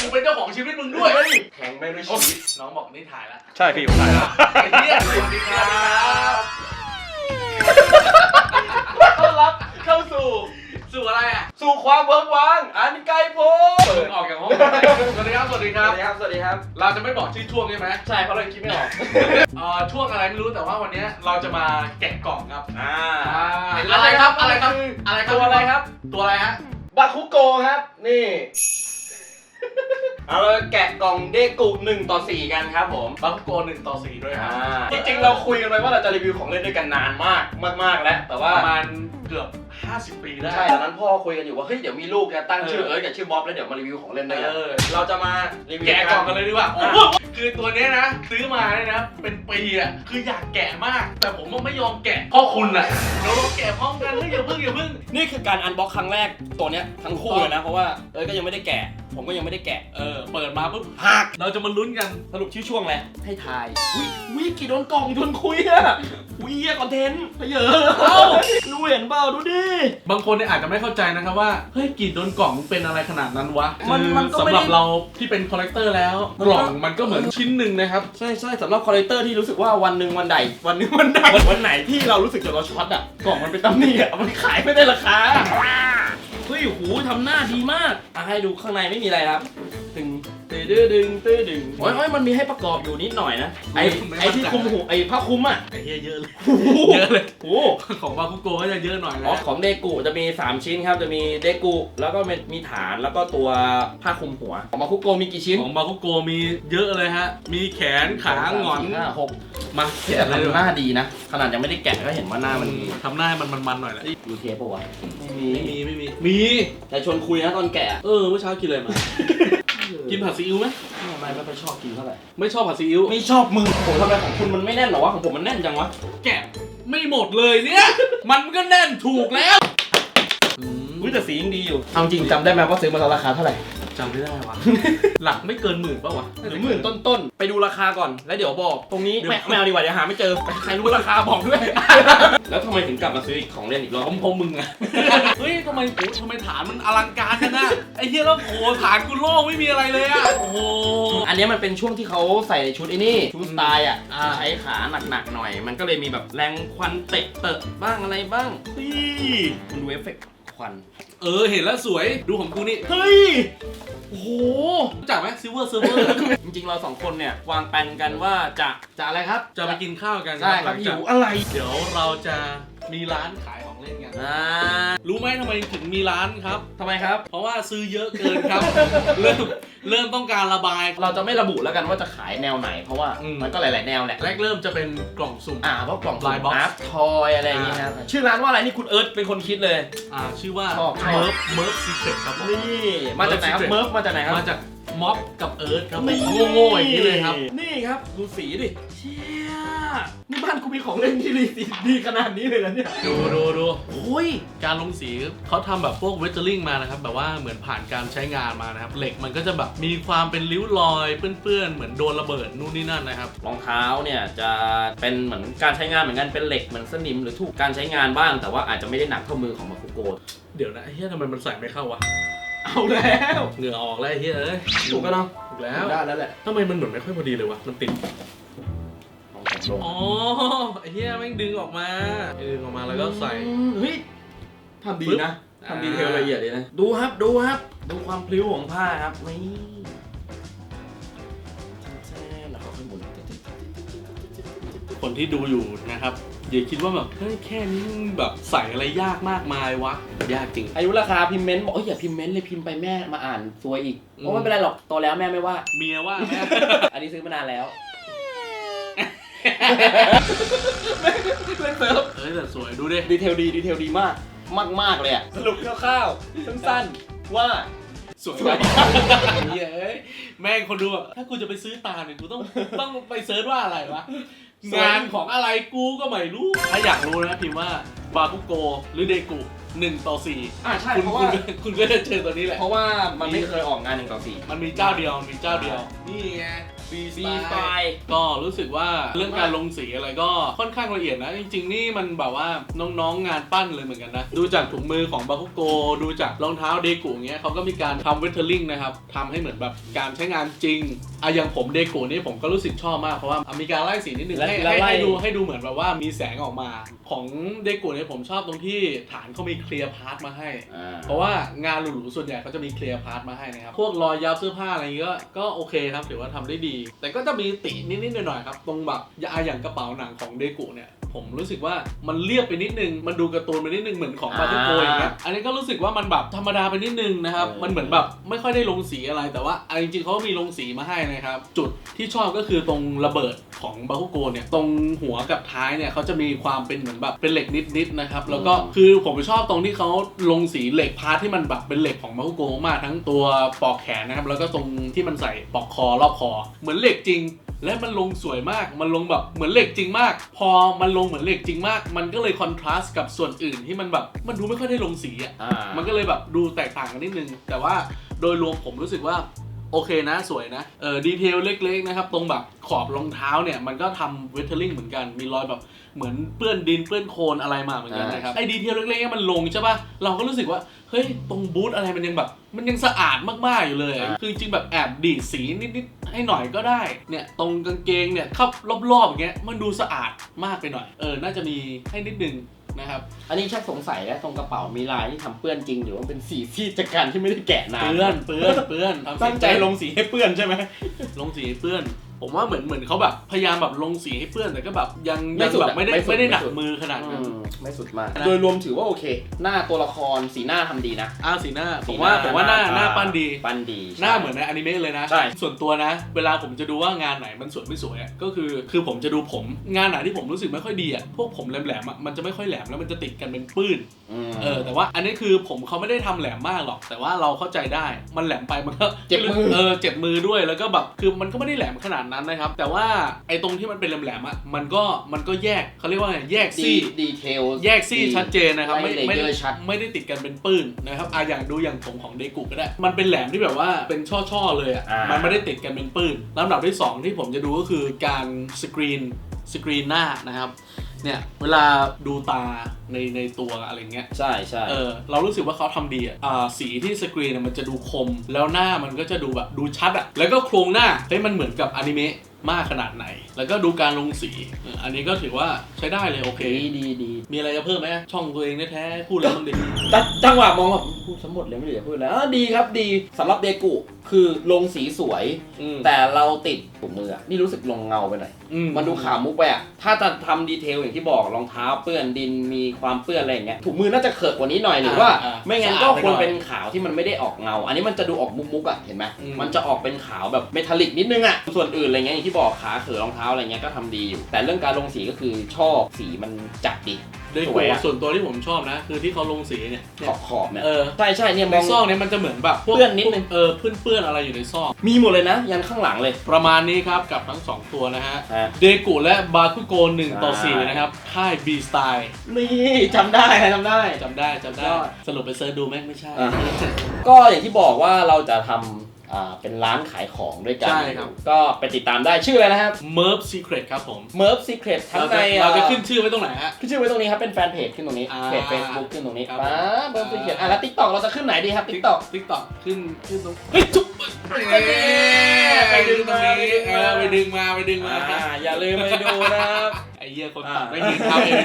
กูเป็นเจ้าของชีวิตมึงด้วยแข่งไม่ด้วยโอ้ชีวิต น้องบอกนี่ถ่ายแล้วใช่พี่ผมถ่ายแล้วไอ้เหี้ยสวัสดีครับต้อนรับเข้าสู่สู่อะไรอะ สู่ความเวิร์กวางอันไกลโพ้นเปิดออกจากห้องสวัสดีครับ สวัสดีสครัวับสดีครับ สวัสดีครับ เราจะไม่บอกชื่อช่วงใช่ไหมใช่เพราะเราคิดไม่ออกเอ่อช่วงอะไรไม่รู้แต่ว่าวันนี้เราจะมาแกะกล่องครับอ่าอ่าเห็นอะไรครับอะไรครับออะไรครับตัวอะไรครับ ตัวอะไรฮะ บาคุโกครับ นี่ เอาเราแกะกล่องเดกุหนึ่งต่อสี่กันครับผมบัฟโกหนึ่งต่อสี่ด้วยคอ่ารับจริงๆเราคุยกันไว้ว่าเราจะรีวิวของเล่นด้วยกันนานมากมากๆแล้ว แต่ว่าประมาณเกือบ 50 ปีได้ ใช่ตอนนั้นพ่อคุยกันอยู่ว่าเฮ้ยเดี๋ยวมีลูกจะตั้งชื่อเออเอิร์ธกับชื่อบ๊อบแล้วเดี๋ยวมารีวิวของเล่นด้วยกันเออ เราจะมารีวิวแกะกล่องกันเลยดีกว่าโอ้โหคือตัวเนี้ยนะ ซื้อมาเนี่ยนะ เป็นปีอะคืออยากแกะมาก แต่ผมว่าไม่ยอมแกะเพ่อคุณอะเราลองแกะพร้อมกันเฮ้ยอย่าเพิ่งอย่าเพิ่ง นี่คือการอันบ็อกครั้งแรกตัวเนี้ยทั้งคู่เลยนะเพราะว่าเอิร์ธก็ยังไม่ได้แกะ ผมก็ยังไม่ได้แกะเออเปิดมาปุ๊บหักเราจะมาลุ้นกันสรุปชื่อช่วงอะไรให้ทายวิวิกี่โดนกล่องชวนคุยอะวิเหี้ยคอนเทนต์เยอะเอ้าดูเห็นเปล่าดูดิบางคนเนี่ยอาจจะไม่เข้าใจนะครับว่า เฮ้ยกรีดโดนกล่องเป็นอะไรขนาดนั้นวะมันคือมันก็สำไม่หได้ รับเราที่เป็นคอลเลกเตอร์แล้วมันกก็ล่องมันก็เหมือนชิ้นหนึ่งนะครับ ใช่ใช่สำหรับคอลเลกเตอร์ที่รู้สึกว่าวันหนึ่งวันใด วันหนึ่งวันใดวันไหนที่เรารู้สึกจนเราช็อตอะกล่องมันเป็นตำหนิอะมันขายไม่ได้ราคาเฮ้ยโหทำหน้าดีมากอะให้ดูข้างในไม่มีอะไรครับตึงตื้อดื้อดึงตื้อดึงโอ้ยโอ้ยมันมีให้ประกอบอยู่นิดหน่อยนะไอไม่ไอที่มั่นใจคุมหูไอผ้าคลุมอะไอ้เหี้ยเยอะเลยโอ้โหเยอะเลยโอ้โหของบาคุโกก็จะเยอะหน่อยอ๋อนะของเดกุจะมี 3 ชิ้นครับ จะมีเดกุแล้วก็มีฐานแล้วก็ตัวผ้าคลุมหัว ของมาคุโกมีกี่ชิ้น ของบาคุโกมีเยอะเลยฮะ มีแขนขาหงอนสี่ห้าหกมาที่แกะแต่เลยดีกทำหว่าน้าดีนะ ขนาดยังไม่ได้แกะก็เห็นว่าหน้ามันดีทำหน้าให้มันมันๆหน่อยแหละมีเทปปะวะไม่มีไม่มีไม่มี มีแต่ชวนคุยนะตอนแกะ เออเมื่อเช้ากินอะไรมา กินผัดซีอิ๊วไหมทำไมไม่ค่อยชอบกินเท่าไหร่ ไม่ชอบผัดซีอิ๊วไม่ชอบมึงผมทำไมของคุณมันไม่แน่นเหรอวะของผมมันแน่นจังวะ แกะไม่หมดเลยเนี่ย มันก็แน่นถูกแล้วอืมอุ้ยแต่สียังดีอยู่ เอาจริงจำได้ไหมว่าซื้อมาราคาเท่าไหร่ จำไม่ได้วะ หลักไม่เกินหมื่นป่าวะหรือหมื่นต้นๆ ไปดูราคาก่อน แล้วเดี๋ยวบอก ตรงนี้เดี๋ยวไม่ไม่เอาดีกว่าเดี๋ยวหาไม่เจอ ใครรู้ราคาบอกด้วย แล้วทำไมถึงกลับมาซื้ออีกของเล่นอีกรอบผมผมมึงอะเฮ้ยทำไมโอ้ทำไมฐานมันอลังการกันนะไอ้เหี้ยแล้วโอ้ฐานกูโล่งไม่มีอะไรเลยอะโอ้โห อันเนี้ยมันเป็นช่วงที่เขาใส่ในชุดไอ้นี่ ชุดสไตล์อะอ่าใช้ขาหนักๆหน่อย มันก็เลยมีแบบแรงควันเตะเตอะบ้างอะไรบ้างเฮ้ยมันดูเอฟเฟกต์ ควัน เออเห็นแล้วสวยดูของกูนี่ เฮ้ย โอ้โห รู้จักไหมซิลเวอร์เซิร์ฟเวอร์ จริงๆ เราสองคนเนี่ย วางแผนกันว่าจะจะอะไรครับ จะไปกินข้าวกันใช่คหรัลับงหิจากวอะไร เดี๋ยวเราจะ มีร้านขายของเล่นกันอ่ารู้ไหมทำไมถึงมีร้านครับ ทำไมครับ เพราะว่าซื้อเยอะเกินครับ เริ่มเริ่มต้องการระบาย เราจะไม่ระบุแล้วกันว่าจะขายแนวไหน เพราะว่าอืม มันก็หลาย ๆ แนวแหละ แรกเริ่มจะเป็นกล่องสุ่ม อ่าเพราะกล่อง Blind box อาร์ตทอยอะไรอย่างเงี้ยครับชื่อร้านว่าอะไรนี่คุณเอิร์ธเป็นคนคิดเลย อ่าชื่อว่าชอบชอบ เมิร์ฟเมิร์ฟซีเครตครับผม นี่มาจากไหนครับ Secret เมิร์ฟมาจากไหนครับมาจากม็อบกับเอิร์ธครับผมนี่โง่ๆอย่างนี้เลยครับ นี่ครับ ดูสีดิ เชี่ย นี่บ้านกูมีของเล่นที่ดีสีดีขนาดนี้เลยนะเนี่ยดูดูดูโอ้ยการลงสีเขาทำแบบพวกเวจเจอริงมานะครับ แบบว่าเหมือนผ่านการใช้งานมานะครับ เหล็กมันก็จะแบบมีความเป็นริ้วรอยเปื้อนๆ เหมือนโดนระเบิดนู่นนี่นั่นนะครับ รองเท้าเนี่ยจะเป็นเหมือนการใช้งานเหมือนกันเป็นเหล็กเหมือนสนิมหรือถูกการใช้งานบ้าง แต่ว่าอาจจะไม่ได้หนักเท่ามือของมาคุโกะเดี๋ยวนะไอ้เฮียทำไมมันใส่ไม่เข้าวะเอาแล้วเหงื่อออกแล้วไอ้เฮียเอ้ยถูกกันเนาะถูกแล้วได้แล้วแหละทำไมมันเหมือนไม่ค่อยพอดีเลยวะมันติด ของผมลงอ๋อไอ้เฮียแม่งดึงออกมาดึงออกมาแล้วก็ใส่อืมเฮ้ยทำดีปึ๊บนะทำดีเทลละเอียดเลยนะ ดูครับดูครับ ดูความพลิ้วของผ้าครับนี่แซ่ๆแล้วเขาค่อยหมุนคนที่ดูอยู่นะครับอย่าคิดว่าแบบเฮ้ยแค่นี้มึงแบบใส่อะไรยากมากมายวะ ยากจริง อายุราคาพิมพ์เมนต์บอกเอ้ยอย่าพิมพ์เมนต์เลยพิมพ์ไปแม่มาอ่านซวยอีกอืมเพราะไม่เป็นไรหรอกโตแล้วแม่ไม่ว่า เมียว่าไหมอันนี้ซื้อมานานแล้ว เล่นเซิร์ฟเฮ้ยแต่สวยดูดิ ดีเทลดีดีเทลดีมาก มากมากๆเลยอะสรุปคร่าวๆสั้นๆว่า สวยเฮ้ยแม่งคนดูแบบถ้ากูจะไปซื้อตามเนี่ยกูต้องต้องไปเซิร์ชว่าอะไรวะ สวย งานของอะไรกูก็ไม่รู้ ถ้าอยากรู้นะพิมพ์ว่าบาคุโกหรือเดกุหนึ่งต่อสี่อ่าใช่คุณเพราะคุว่าณคุณก็จะเจอตัวนี้แหละ เพราะว่ามันไม่เคยออกงานหนึ่งต่อสี่มันมีเจ้าเดียวมันมีเจ้าเดียว นี่ไง ฟรีฟรีสสไตไตล์ล์ก็รู้สึกว่าเรื่องการลงสีอะไรก็ค่อนข้างละเอียดนะ จริง ๆ นี่มันแบบว่าน้องๆงานปั้นเลยเหมือนกันนะ ดูจากถุงมือของบาคุโก ดูจากรองเท้าเดกุเงี้ยเขาก็มีการทำเวทเทอร์ลิงนะครับทำให้เหมือนแบบการใช้งานจริงอะอย่างผมเดกุนี่ผมก็รู้สึกชอบมาก เพราะว่ามีการไล่สีนิดนึงและให้และให้ไล่ให้ดูให้ดูเหมือนแบบว่ามีแสงออกมา ของเดกุเนี่ยผมชอบตรงที่ฐานเขามีเคลียร์พาร์ทมาให้อ่าเพราะว่างานหรูๆส่วนใหญ่เขาจะมีเคลียร์พาร์ทมาให้นะครับพวกรอยยับเสื้อผ้าอะไรอย่างเงี้ยก็ก็โอเคครับถือว่าทำได้ดีแต่ก็จะมีตินิดๆหน่อยๆครับ ตรงแบบอย่าอย่างกระเป๋าหนังของเดกุเนี่ย ผมรู้สึกว่ามันเรียบไปนิดนึง มันดูการ์ตูนไปนิดนึงเหมือนของบาอ่าร์โกอย่างเงี้ยอันนี้ก็รู้สึกว่ามันแบบธรรมดาไปนิดนึงนะครับเออมันเหมือนแบบไม่ค่อยได้ลงสีอะไร แต่ว่าเอาจริงๆเขาก็มีลงสีมาให้นะครับ จุดที่ชอบก็คือตรงระเบิดของบาคุโกเนี่ย ตรงหัวกับท้ายเนี่ยเขาจะมีความเป็นเหมือนแบบเป็นเหล็กนิดๆนะครับ แล้วก็คือผมชอบตรงที่เขาลงสีเหล็กพาร์ทที่มันแบบเป็นเหล็กของมาคุโกมากทั้งตัวปลอกแขนนะครับ แล้วก็ตรงที่มันใส่ปลอกคอรอบคอ เหมือนเหล็กจริง และมันลงสวยมาก มันลงแบบเหมือนเหล็กจริงมาก พอมันลงเหมือนเหล็กจริงมาก มันก็เลยคอนทราสต์กับส่วนอื่นที่มันแบบ มันดูไม่ค่อยได้ลงสีอะ อ่ามันก็เลยแบบดูแตกต่างกันนิดนึง แต่ว่าโดยรวมผมรู้สึกว่าโอเคนะสวยนะ เออดีเทลเล็กๆนะครับ ตรงแบบขอบรองเท้าเนี่ยมันก็ทำเวทเทอร์ลิงเหมือนกัน มีรอยแบบเหมือนเปื้อนดินเปื้อนโคลนอะไรมาเหมือนกันนะครับ ไอ้ดีเทลเล็กๆเนี่ยมันลงใช่ป่ะเราก็รู้สึกว่าเฮ้ยตรงบูทอะไรมันยังแบบ มันยังสะอาดมากๆอยู่เลยคือจริงๆแบบแอบดีดสีนิดๆ ให้หน่อยก็ได้ เนี่ยตรงกางเกงเนี่ยเข้ารอบๆอย่างเงี้ยมันดูสะอาดมากไปหน่อย เออ น่าจะมีให้นิดนึงนะครับ อันนี้ชักสงสัยแล้วตรงกระเป๋ามีลายที่ทำเปื้อนจริงหรือว่าเป็นสีที่จากการที่ไม่ได้แกะนานเปื้อนเปื้อนเปื้อนทำสีตั้งใจลงสีให้เปื้อนใช่ไหมลงสีให้เปื้อน ผมว่าเหมือนเหมือนเขาแบบพยายามแบบลงสีให้เปื้อนแต่ก็แบบยังไม่ยังสุดแบบอะไม่ได้ไม่สุดไม่ได้หนักไม่สุด มือขนาดนั้น ไม่สุดมากนะโดยรวมถือว่าโอเค หน้าตัวละครสีหน้าทำดีนะอ้าสีหน้าสีผมว่าผมว่าหน้าหน้าตปั้นดี ปั้นดีหน้าเหมือนในอนิเมะเลยนะ ใช่ ส่วนตัวนะ เวลาผมจะดูว่างานไหนมันสวยไม่สวยอะก็คือคือผมจะดูผมงานไหนที่ผมรู้สึกไม่ค่อยดีอะพวกผมแหลมๆอะมันจะไม่ค่อยแหลมแล้วมันจะติดกันเป็นปื้น ม เออแต่ว่าอันนี้คือผมเขาไม่ได้ทำแหลมมากหรอก แต่ว่าเราเข้าใจได้มันแหลมไปมันก็เจ็บมือ เออเจ็บมือด้วยแล้วก็แบบคือมันก็ไม่ได้แหลมขนาดนั้นนะครับ แต่ว่าไอ้ตรงที่มันเป็นแหลมๆอะมันก็มันก็แยกเขาเรียกว่าไงแยกดีซี่ ดีเทล แยกซี่ชัดเจนนะครับไม่ไล่ไม่เลได้เยอร์ชัด ไม่ได้ติดกันเป็นปื้นนะครับอะอย่างดูอย่างผมของเดกุก็ได้ มันเป็นแหลมที่แบบว่าเป็นช่อๆเลยอะอ่ามั มันไม่ได้ติดกันเป็นปื้นลำดับที่สองที่ผมจะดูก็คือการสกรีนสกรีนหน้านะครับ เนี่ยเวลาดูตาในในตัวอะไรเงี้ยใช่ใช่เออเรารู้สึกว่าเขาทำดีอะอ่าสีที่สกรีนอะมันจะดูคม แล้วหน้ามันก็จะดูแบบดูชัดอะแล้วก็โครงหน้าเฮ้ยมันเหมือนกับอนิเมะมากขนาดไหน แล้วก็ดูการลงสีเอออันนี้ก็ถือว่าใช้ได้เลยโอเค ดีดีดีมีอะไรจะเพิ่มไหมช่องตัวเองแท้ๆพูดแล้วมันดีตัดจังหวะมองแบบพูดสมหมดเลยไม่เหลือพูดแล้วอะดีครับดีสำหรับเดกุ คือลงสีสวย อืมแต่เราติดถุงมืออะนี่รู้สึกลงเงาไปหน่อย อืมันดูขาวมุกไปอะถ้าจะทำดีเทลอย่างที่บอกรองเท้าเปื้อนดินมีความเปื้อนอะไรอย่างเงี้ยถุงมือน่าจะเขอะกว่านี้หน่อยหรือว่า อ่าไม่งั้นก็สะอาดไปควรหน่อยเป็นขาวที่มันไม่ได้ออกเงา อันนี้มันจะดูออกมุกมุกๆอะเห็นไหมอืม มันจะออกเป็นขาวแบบเมทัลลิกนิดนึงอะส่วนอื่นอะไรเงี้ยอย่างที่บอกขาเขอรองเท้าอะไรเงี้ยก็ทำดีอยู่แต่เรื่องการลงสีก็คือชอบสีมันจัดดี โดยสโกวยอะ ส่วนตัวที่ผมชอบนะ คือที่เขาลงสีเนี่ยขอบขอบๆเนี่ยเออใช่ใช่เนี่ยมในองซอกเนี่ยมันจะเหมือนแบบพวกเปื้อนนิดนึง เออเปื้อนๆอะไรอยู่ในซอก มีหมดเลยนะ ยันข้างหลังเลยประมาณนี้ครับกับทั้งสองตัวนะฮะ ฮะ เดกุและบาคุโก1ต่อ ใช่ 4 นะครับ ค่าย B Style นี่จำได้จำได้ จำได้จำได้ ยอดสรุปไปเซิร์ชดูไหมไม่ใช่ อ่าก็อย่างที่บอกว่าเราจะทำ อ่าเป็นร้านขายของด้วยกัน ใช่ครับ ก็ไปติดตามได้ชื่ออะไรนะครับ Merv Secret ครับผม m e r v Secret ทั้งเราในจะเราจะขึ้นชื่อไว้ตรงไหนฮะ ขึ้นชื่อไว้ตรงนี้ครับเป็นแฟนเพจขึ้นตรงนี้อ่าเพจ Facebook ขึ้นตรงนี้ครับ ป้า m e r v Secret อะแล้ว TikTok เราจะขึ้นไหนดีครับ TikTok TikTok ขึ้นขึ้นตรงเฮ้ยจุ๊บเอ้ยไปดึงตรงนี้เออไปดึงมา ไปดึงมา อ่าอย่าลืมไปดูนะครับไอ้เหี้ยคนตัดไม่ยิงทำเอง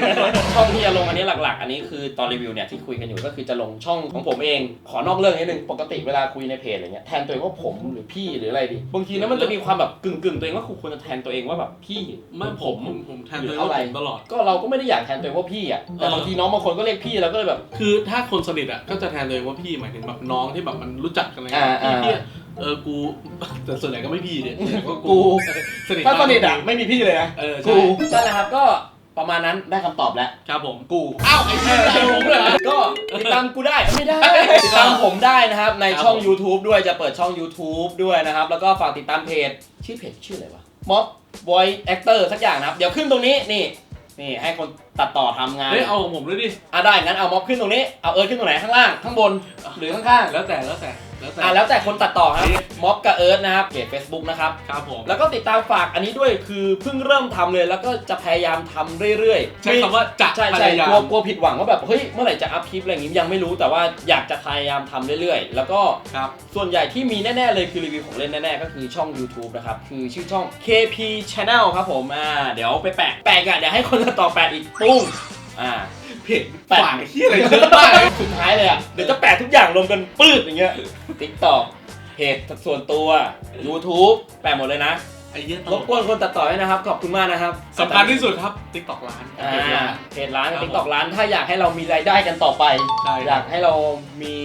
ช่องที่จะลงอันนี้หลัก ๆ อันนี้คือตอนรีวิวเนี่ยที่คุยกันอยู่ก็คือจะลงช่องของผมเอง ขอนอกเรื่องนิดนึงปกติเวลาคุยในเพจอะไรเงี้ยแทนตัวเองว่าผมหรือพี่หรืออะไรดีบางทีแล้วมันจะมีความแบบกึ่งๆตัวเองว่าคุณควรจะแทนตัวเองว่าแบบพี่ไม่ผมผมผมแทนตัวเองว่าผมตลอดก็เราก็ไม่ได้อยากแทนตัวเองว่าพี่อะแต่บางทีน้องบางคนก็เรียกพี่แล้วก็เลยแบบ คือถ้าคนสนิทอะก็จะแทนตัวเองว่าพี่หมายถึงแบบน้องที่แบบมันรู้จักกันอะไรอ่าเงี้ยพี่อ่าพี่ เออกู แต่ส่วนใหญ่ก็ไม่พี่เนี่ยก็กูสนิทถ้าสนิทมอะกไม่มีพี่เลยนะเออกูใช่นั่นแหละครับก็ประมาณนั้นได้คำตอบแล้ว ครับผม กูอ้าวไอ้เหี้ยได้ผมเหรอ ก็ติดตามกูได้ไม่ได้ ติดตามผมได้นะครับ ในครับช่องผม YouTube ด้วยจะเปิดช่อง YouTube ด้วยนะครับ แล้วก็ฝากติดตามเพจ ชื่อเพจชื่ออะไรวะ Mob Voice Actor สักอย่างนะครับ เดี๋ยวขึ้นตรงนี้นี่ นี่ให้คนตัดต่อทำงานเฮ้ยเอาของผมด้วยดิ อะได้งั้นเอาม็อบขึ้นตรงนี้เอาเอิร์ธขึ้นตรงไหนข้างล่างข้างบนหรือข้างแล้วแต่แล้วแต่ แล้วแต่ อ่าแล้วแต่คนตัดต่อครับม็อบกับเอิร์ธนะครับเพจ Facebook นะครับ ครับผม แล้วก็ติดตามฝากอันนี้ด้วยคือเพิ่งเริ่มทำเลย แล้วก็จะพยายามทำเรื่อยๆใช้คำว่าจะใช่พใช่ยายากลัวมกลัวผิดหวังว่าแบบเฮ้ยเมื่อไหร่จะอัพคลิปอะไรอย่างงี้ยังไม่รู้แต่ว่าอยากจะพยายามทำเรื่อยๆ แล้วก็ครับ ส่วนใหญ่ที่มีแน่ๆเลยคือรีวิวของเล่นแน่ๆก็คือช่อง YouTube นะครับคือชื่อช่อง KP Channel ครับผมอ่าเดี๋ยวไปแปะแปะกันเดี๋ยวให้คนตัดต่อแปะอีกปุ้งอ่า เพจฝากที่อะไรเยอะมากเลยสุดท้ายเลยอะ เดี๋ยวจะแปะทุกอย่างรวมกันปื้ดอย่างเงี้ย TikTok เพจส่วนตัว YouTube แปะหมดเลยนะ ไอ้เหี้ยตรลบกกวนคนตัดต่อด้วยนะครับ ขอบคุณมากนะครับสำคัญที่สุดครับ TikTok ร้านอ่าเพจร้านเพจร้านครับติ๊กตอกร้านถ้าอยากให้เรามีรายได้กันต่อไป ใช่อยากให้เรามี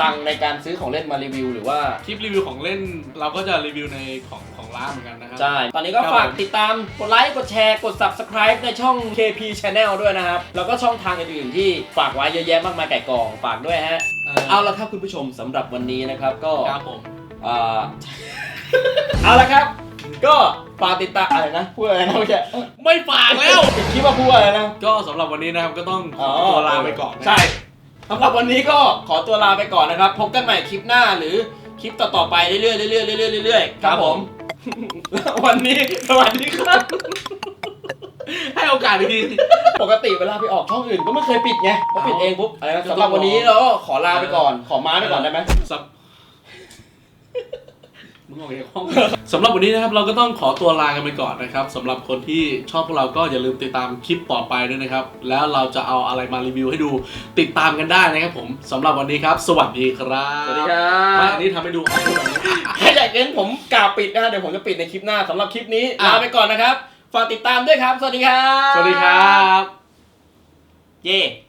ตังค์ในการซื้อของเล่นมารีวิว หรือว่า คลิปรีวิวของเล่นเราก็จะรีวิวในของของร้านเหมือนกันนะครับใช่ ตอนนี้ก็ครับฝากผม ติดตาม กดไลค์ กดแชร์ กด subscribe ในช่อง KP Channel ด้วยนะครับ แล้วก็ช่องทางอื่นๆที่ฝากไว้เยอะแยะมากมายไก่กอง ฝากด้วยฮะ เอเอาอละครับคุณผู้ชมสำหรับวันนี้นะครับก็ครับผม อ่า เอาละครับ ก็ฝากติดตามอะไรนะพูดอะไรนะเมื่อกี้ไม่ฝากแล้ว คิดว่าพูดอะไรนะ ก็สำหรับวันนี้นะครับก็ต้องขอตัวลาไปก่อนนะใช่สำหรับวันนี้ก็ขอตัวลาไปก่อนนะครับ พบกันใหม่คลิปหน้าหรือคลิปต่อๆไปเรื่อยๆเรื่อยๆเรื่อยๆเรื่อยๆครับผม วันนี้สวัสดีครับ ให้โอกาสอีกที ปกติเวลาไปออกช่องอื่นก็ไม่เคยปิดไงพอปิดเอาเองปุ๊บอะไรนะก็ต้องสำหรับวันนี้เราก็ขอลาไปก่อน ขอมาไปก่อนได้ไหมสับ มึงออกจากห้อง สำหรับวันนี้นะครับเราก็ต้องขอตัวลากันไปก่อนนะครับสำหรับคนที่ชอบพวกเราก็อย่าลืมติดตามคลิปต่อไปด้วยนะครับ แล้วเราจะเอาอะไรมารีวิวให้ดูติดตามกันได้นะครับผมสำหรับวันนี้ครับ สวัสดีครับสวัสดีครัไม่บอันนี้ทำให้ดูเอาแบบนี้ถ้าอยากเห็นผมกล่าวปิดนะฮะเดี๋ยวผมจะปิดในคลิปหน้าสำหรับคลิปนี้อะ ลาไปก่อนนะครับ ฝากติดตามด้วยครับ สวัสดีครับ สวัสดีครับ เย่